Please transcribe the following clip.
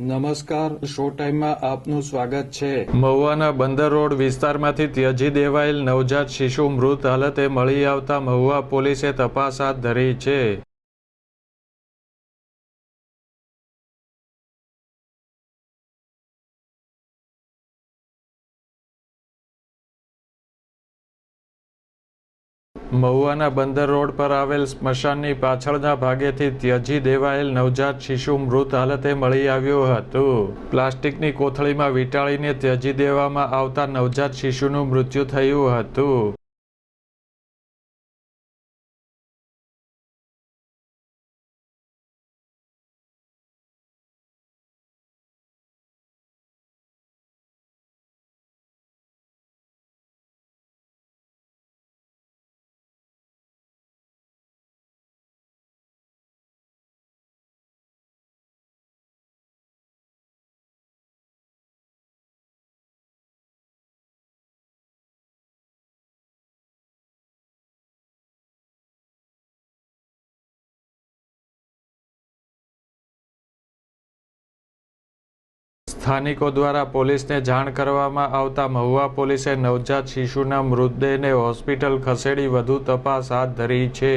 નમસ્કાર, શો ટાઈમમાં આપનું સ્વાગત છે. મહુવાના બંદર રોડ વિસ્તારમાંથી ત્યજી દેવાયેલ નવજાત શિશુ મૃત હાલતે મળી આવતા મહુવા પોલીસે તપાસ હાથ ધરી છે. મહુવાના બંદર રોડ પર આવેલ સ્મશાનની પાછળના ભાગેથી ત્યજી દેવાયેલ નવજાત શિશુ મૃત હાલતે મળી આવ્યું હતું. પ્લાસ્ટિકની કોથળીમાં વીંટાળીને ત્યજી દેવામાં આવતા નવજાત શિશુનું મૃત્યુ થયું હતું. સ્થાનિકો દ્વારા પોલીસને જાણ કરવામાં આવતા મહુવા પોલીસે નવજાત શિશુના મૃતદેહને હોસ્પિટલ ખસેડી વધુ તપાસ હાથ ધરી છે.